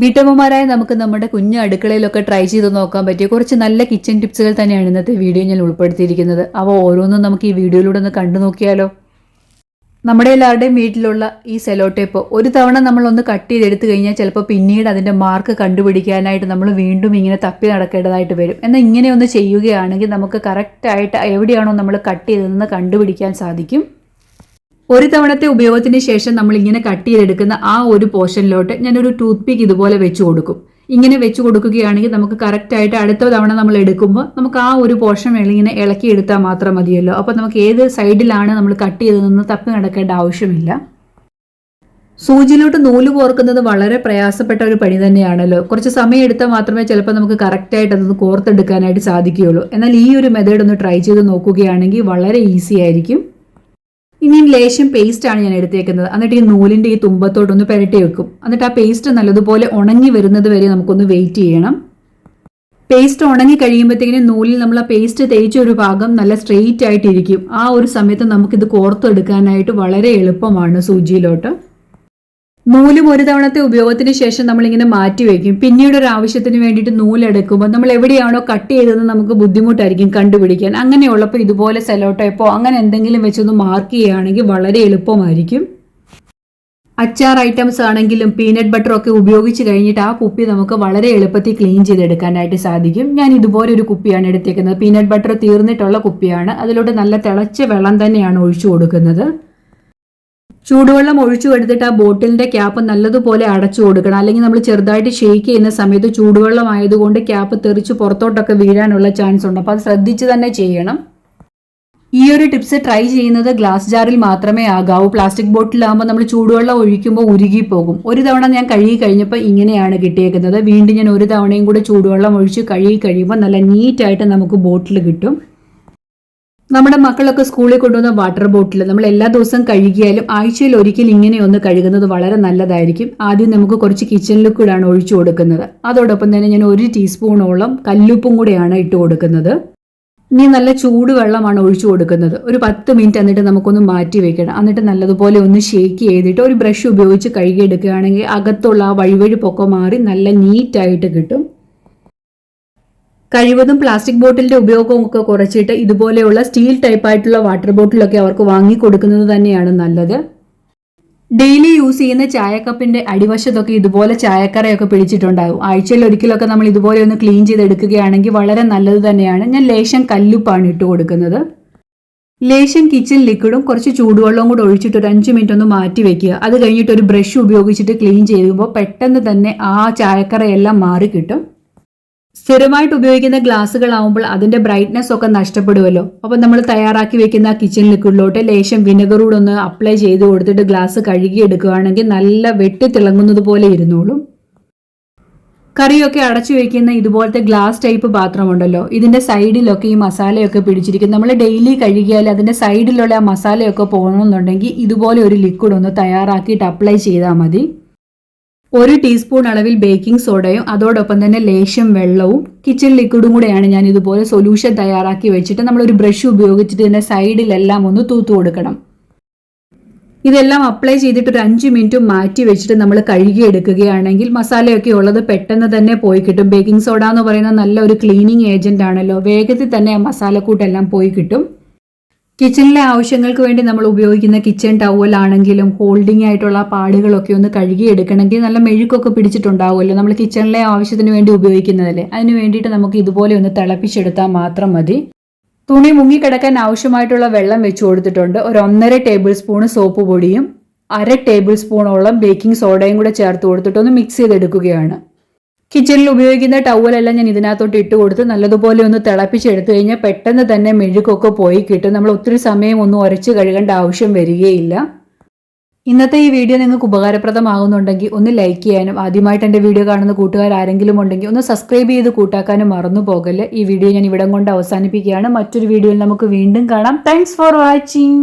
വീട്ടമ്മമാരായ നമുക്ക് നമ്മുടെ കുഞ്ഞു അടുക്കളയിലൊക്കെ ട്രൈ ചെയ്ത് നോക്കാൻ പറ്റിയ കുറച്ച് നല്ല കിച്ചൺ ടിപ്സുകൾ തന്നെയാണ് ഇന്നത്തെ വീഡിയോ ഞാൻ ഉൾപ്പെടുത്തിയിരിക്കുന്നത്. അവ ഓരോന്നും നമുക്ക് ഈ വീഡിയോയിലൂടെ ഒന്ന് കണ്ടു നോക്കിയാലോ? നമ്മുടെ എല്ലാവരുടെയും വീട്ടിലുള്ള ഈ സെലോ ടേപ്പ് ഒരു തവണ നമ്മളൊന്ന് കട്ട് ചെയ്തെടുത്തു കഴിഞ്ഞാൽ ചിലപ്പോൾ പിന്നീട് അതിന്റെ മാർക്ക് കണ്ടുപിടിക്കാനായിട്ട് നമ്മൾ വീണ്ടും ഇങ്ങനെ തപ്പി നടക്കേണ്ടതായിട്ട് വരും. എന്നാൽ ഇങ്ങനെ ഒന്ന് ചെയ്യുകയാണെങ്കിൽ നമുക്ക് കറക്റ്റായിട്ട് എവിടെയാണോ നമ്മൾ കട്ട് ചെയ്തതെന്ന് കണ്ടുപിടിക്കാൻ സാധിക്കും. ഒരു തവണത്തെ ഉപയോഗത്തിന് ശേഷം നമ്മൾ ഇങ്ങനെ കട്ട് ചെയ്തെടുക്കുന്ന ആ ഒരു പോർഷനിലോട്ട് ഞാനൊരു ടൂത്ത് പിക്ക് ഇതുപോലെ വെച്ച് കൊടുക്കും. ഇങ്ങനെ വെച്ച് കൊടുക്കുകയാണെങ്കിൽ നമുക്ക് കറക്റ്റ് ആയിട്ട് അടുത്ത തവണ നമ്മൾ എടുക്കുമ്പോൾ നമുക്ക് ആ ഒരു പോർഷൻ ഇങ്ങനെ ഇളക്കി എടുത്താൽ മാത്രം മതിയല്ലോ. അപ്പോൾ നമുക്ക് ഏത് സൈഡിലാണ് നമ്മൾ കട്ട് ചെയ്തതെന്ന് തപ്പി നടക്കേണ്ട ആവശ്യമില്ല. സൂചിയിലോട്ട് നൂൽ കോർക്കുന്നത് വളരെ പ്രയാസപ്പെട്ട ഒരു പണി തന്നെയാണല്ലോ. കുറച്ച് സമയം എടുത്താൽ മാത്രമേ ചിലപ്പോൾ നമുക്ക് കറക്റ്റായിട്ട് അതൊന്ന് കോർത്തെടുക്കാനായിട്ട് സാധിക്കുകയുള്ളൂ. എന്നാൽ ഈ ഒരു മെത്തേഡ് ഒന്ന് ട്രൈ ചെയ്ത് നോക്കുകയാണെങ്കിൽ വളരെ ഈസി ആയിരിക്കും. ഇനിയും ലേശം ആണ് ഞാൻ എടുത്തേക്കുന്നത്. എന്നിട്ട് ഈ നൂലിന്റെ ഈ തുമ്പത്തോട്ടൊന്ന് പുരട്ടി വെക്കും. എന്നിട്ട് ആ പേസ്റ്റ് നല്ലതുപോലെ ഉണങ്ങി വരുന്നത് വരെ നമുക്കൊന്ന് വെയിറ്റ് ചെയ്യണം. പേസ്റ്റ് ഉണങ്ങി കഴിയുമ്പോഴത്തേക്കിനും നൂലിൽ നമ്മൾ ആ പേസ്റ്റ് തേച്ച ഒരു ഭാഗം നല്ല സ്ട്രെയിറ്റ് ആയിട്ടിരിക്കും. ആ ഒരു സമയത്ത് നമുക്കിത് കോർത്തെടുക്കാനായിട്ട് വളരെ എളുപ്പമാണ് സൂചിയിലോട്ട്. നൂലും ഒരു തവണത്തെ ഉപയോഗത്തിന് ശേഷം നമ്മളിങ്ങനെ മാറ്റി വയ്ക്കും. പിന്നീട് ഒരു ആവശ്യത്തിന് വേണ്ടിയിട്ട് നൂലെടുക്കുമ്പോൾ നമ്മൾ എവിടെയാണോ കട്ട് ചെയ്തതെന്ന് നമുക്ക് ബുദ്ധിമുട്ടായിരിക്കും കണ്ടുപിടിക്കാൻ. അങ്ങനെയുള്ളപ്പോൾ ഇതുപോലെ സെലോ അങ്ങനെ എന്തെങ്കിലും വെച്ചൊന്ന് മാർക്ക് ചെയ്യുകയാണെങ്കിൽ വളരെ എളുപ്പമായിരിക്കും. അച്ചാർ ഐറ്റംസ് ആണെങ്കിലും പീനട്ട് ബട്ടർ ഒക്കെ ഉപയോഗിച്ച് കഴിഞ്ഞിട്ട് ആ കുപ്പി നമുക്ക് വളരെ എളുപ്പത്തിൽ ക്ലീൻ ചെയ്തെടുക്കാനായിട്ട് സാധിക്കും. ഞാൻ ഇതുപോലെ ഒരു കുപ്പിയാണ് എടുത്തേക്കുന്നത്. പീനട്ട് ബട്ടർ തീർന്നിട്ടുള്ള കുപ്പിയാണ്. അതിലോട്ട് നല്ല തിളച്ച വെള്ളം തന്നെയാണ് ഒഴിച്ചു കൊടുക്കുന്നത്. ചൂടുവെള്ളം ഒഴിച്ചു എടുത്തിട്ട് ആ ബോട്ടിലിന്റെ ക്യാപ്പ് നല്ലതുപോലെ അടച്ചു കൊടുക്കണം. അല്ലെങ്കിൽ നമ്മൾ ചെറുതായിട്ട് ഷെയ്ക്ക് ചെയ്യുന്ന സമയത്ത് ചൂടുവെള്ളം ആയതുകൊണ്ട് ക്യാപ്പ് തെറിച്ച് പുറത്തോട്ടൊക്കെ വീഴാനുള്ള ചാൻസ് ഉണ്ട്. അപ്പോൾ അത് ശ്രദ്ധിച്ച് തന്നെ ചെയ്യണം. ഈ ഒരു ടിപ്സ് ട്രൈ ചെയ്യുന്നത് ഗ്ലാസ് ജാറിൽ മാത്രമേ ആകാവൂ. പ്ലാസ്റ്റിക് ബോട്ടിലാകുമ്പോൾ നമ്മൾ ചൂടുവെള്ളം ഒഴിക്കുമ്പോൾ ഉരുകി പോകും. ഒരു തവണ ഞാൻ കഴുകി കഴിഞ്ഞപ്പോൾ ഇങ്ങനെയാണ് കിട്ടിയേക്കുന്നത്. വീണ്ടും ഞാൻ ഒരു തവണയും കൂടെ ചൂടുവെള്ളം ഒഴിച്ച് കഴുകി കഴിയുമ്പോൾ നല്ല നീറ്റായിട്ട് നമുക്ക് ബോട്ടിൽ കിട്ടും. നമ്മുടെ മക്കളൊക്കെ സ്കൂളിൽ കൊണ്ടുവന്ന വാട്ടർ ബോട്ടിൽ നമ്മൾ എല്ലാ ദിവസവും കഴുകിയാലും ആഴ്ചയിൽ ഒരിക്കൽ ഇങ്ങനെ ഒന്ന് കഴുകുന്നത് വളരെ നല്ലതായിരിക്കും. ആദ്യം നമുക്ക് കുറച്ച് കിച്ചൺ ലിക്വിഡാണ് ഒഴിച്ചു കൊടുക്കുന്നത്. അതോടൊപ്പം തന്നെ ഞാൻ ഒരു ടീസ്പൂണോളം കല്ലുപ്പും കൂടെയാണ് ഇട്ട് കൊടുക്കുന്നത്. ഇനി നല്ല ചൂടുവെള്ളമാണ് ഒഴിച്ചു കൊടുക്കുന്നത്. ഒരു പത്ത് മിനിറ്റ് എന്നിട്ട് നമുക്കൊന്ന് മാറ്റി വെക്കണം. എന്നിട്ട് നല്ലതുപോലെ ഒന്ന് ഷേക്ക് ചെയ്തിട്ട് ഒരു ബ്രഷ് ഉപയോഗിച്ച് കഴുകിയെടുക്കുകയാണെങ്കിൽ അകത്തുള്ള ആ വഴിവഴിപ്പൊക്കെ മാറി നല്ല നീറ്റായിട്ട് കിട്ടും. കഴിവതും പ്ലാസ്റ്റിക് ബോട്ടിലിന്റെ ഉപയോഗമൊക്കെ കുറച്ചിട്ട് ഇതുപോലെയുള്ള സ്റ്റീൽ ടൈപ്പ് ആയിട്ടുള്ള വാട്ടർ ബോട്ടിലൊക്കെ അവർക്ക് വാങ്ങി കൊടുക്കുന്നത് തന്നെയാണ് നല്ലത്. ഡെയിലി യൂസ് ചെയ്യുന്ന ചായക്കപ്പിന്റെ അടിവശത്തൊക്കെ ഇതുപോലെ ചായക്കറയൊക്കെ പിടിച്ചിട്ടുണ്ടാകും. ആഴ്ചയിൽ ഒരിക്കലൊക്കെ നമ്മൾ ഇതുപോലെ ഒന്ന് ക്ലീൻ ചെയ്തെടുക്കുകയാണെങ്കിൽ വളരെ നല്ലത് തന്നെയാണ്. ഞാൻ ലേശം കല്ലുപ്പാണ് ഇട്ട് കൊടുക്കുന്നത്. ലേശം കിച്ചൺ ലിക്വിഡും കുറച്ച് ചൂടുവെള്ളവും കൂടെ ഒഴിച്ചിട്ട് ഒരു അഞ്ച് മിനിറ്റ് ഒന്ന് മാറ്റി വെക്കുക. അത് കഴിഞ്ഞിട്ട് ഒരു ബ്രഷ് ഉപയോഗിച്ചിട്ട് ക്ലീൻ ചെയ്യുമ്പോൾ പെട്ടെന്ന് തന്നെ ആ ചായക്കറയെല്ലാം മാറി കിട്ടും സ്ഥിരമായിട്ട് ഉപയോഗിക്കുന്ന ഗ്ലാസ്സുകളാവുമ്പോൾ അതിന്റെ ബ്രൈറ്റ്നെസ് ഒക്കെ നഷ്ടപ്പെടുമല്ലോ അപ്പോൾ നമ്മൾ തയ്യാറാക്കി വെക്കുന്ന കിച്ചൺ ലിക്വിഡിലോട്ട് ലേശം വിനെഗറൂടെ ഒന്ന് അപ്ലൈ ചെയ്ത് കൊടുത്തിട്ട് ഗ്ലാസ് കഴുകി എടുക്കുകയാണെങ്കിൽ നല്ല വെട്ടി തിളങ്ങുന്നത് പോലെ ഇരുന്നോളും. കറിയൊക്കെ അടച്ചു വെക്കുന്ന ഇതുപോലത്തെ ഗ്ലാസ് ടൈപ്പ് പാത്രമുണ്ടല്ലോ. ഇതിന്റെ സൈഡിലൊക്കെ ഈ മസാലയൊക്കെ പിടിച്ചിരിക്കും. നമ്മൾ ഡെയിലി കഴുകിയാൽ അതിന്റെ സൈഡിലുള്ള ആ മസാലയൊക്കെ പോകണമെന്നുണ്ടെങ്കിൽ ഇതുപോലെ ഒരു ലിക്വിഡ് ഒന്ന് തയ്യാറാക്കിയിട്ട് അപ്ലൈ ചെയ്താൽ മതി. ഒരു ടീസ്പൂൺ അളവിൽ ബേക്കിംഗ് സോഡയും അതോടൊപ്പം തന്നെ ലേശം വെള്ളവും കിച്ചൺ ലിക്വിഡും കൂടെയാണ് ഞാൻ ഇതുപോലെ സൊല്യൂഷൻ തയ്യാറാക്കി വെച്ചിട്ട് നമ്മൾ ഒരു ബ്രഷ് ഉപയോഗിച്ചിട്ട് തന്നെ സൈഡിലെല്ലാം ഒന്ന് തൂത്തു കൊടുക്കണം. ഇതെല്ലാം അപ്ലൈ ചെയ്തിട്ട് ഒരു അഞ്ച് മിനിറ്റ് മാറ്റി വെച്ചിട്ട് നമ്മൾ കഴുകി എടുക്കുകയാണെങ്കിൽ മസാലയൊക്കെ ഉള്ളത് പെട്ടെന്ന് തന്നെ പോയി കിട്ടും. ബേക്കിംഗ് സോഡ എന്ന് പറയുന്ന നല്ല ഒരു ക്ലീനിങ് ഏജന്റ് ആണല്ലോ. വേഗത്തിൽ തന്നെ ആ മസാലക്കൂട്ടെല്ലാം പോയി കിട്ടും. കിച്ചണിലെ ആവശ്യങ്ങൾക്ക് വേണ്ടി നമ്മൾ ഉപയോഗിക്കുന്ന കിച്ചൺ ടവൽ ആണെങ്കിലും ഹോൾഡിംഗ് ആയിട്ടുള്ള പാടുകളൊക്കെ ഒന്ന് കഴുകി എടുക്കണമെങ്കിൽ നല്ല മെഴുക്കൊക്കെ പിടിച്ചിട്ടുണ്ടാവുമല്ലോ. നമ്മൾ കിച്ചണിലെ ആവശ്യത്തിന് വേണ്ടി ഉപയോഗിക്കുന്നതല്ലേ. അതിന് വേണ്ടിയിട്ട് നമുക്ക് ഇതുപോലെ ഒന്ന് തിളപ്പിച്ചെടുത്താൽ മാത്രം മതി. തുണി മുങ്ങിക്കിടക്കാൻ ആവശ്യമായിട്ടുള്ള വെള്ളം വെച്ച് കൊടുത്തിട്ടുണ്ട്. ഒരു ഒന്നര ടേബിൾ സ്പൂൺ സോപ്പ് പൊടിയും അര ടേബിൾ സ്പൂണോളം ബേക്കിംഗ് സോഡയും കൂടെ ചേർത്ത് കൊടുത്തിട്ട് ഒന്ന് മിക്സ് ചെയ്തെടുക്കുകയാണ്. കിച്ചണിൽ ഉപയോഗിക്കുന്ന ടവലെല്ലാം ഞാൻ ഇതിനകത്തോട്ട് ഇട്ട് കൊടുത്ത് നല്ലതുപോലെ ഒന്ന് തിളപ്പിച്ചെടുത്തു കഴിഞ്ഞാൽ പെട്ടെന്ന് തന്നെ മെഴുകൊക്കെ പോയി കിട്ടും. നമ്മൾ ഒത്തിരി സമയം ഒന്നും ഉരച്ച് കഴുകേണ്ട ആവശ്യം വരികയില്ല. ഇന്നത്തെ ഈ വീഡിയോ നിങ്ങൾക്ക് ഉപകാരപ്രദമാകുന്നുണ്ടെങ്കിൽ ഒന്ന് ലൈക്ക് ചെയ്യാനും ആദ്യമായിട്ട് എന്റെ വീഡിയോ കാണുന്ന കൂട്ടുകാർ ആരെങ്കിലും ഉണ്ടെങ്കിൽ ഒന്ന് സബ്സ്ക്രൈബ് ചെയ്ത് കൂട്ടാക്കാനും മറന്നു പോകല്ലേ. ഈ വീഡിയോ ഞാൻ ഇവിടം കൊണ്ട് അവസാനിപ്പിക്കുകയാണ്. മറ്റൊരു വീഡിയോയിൽ നമുക്ക് വീണ്ടും കാണാം. Thanks for watching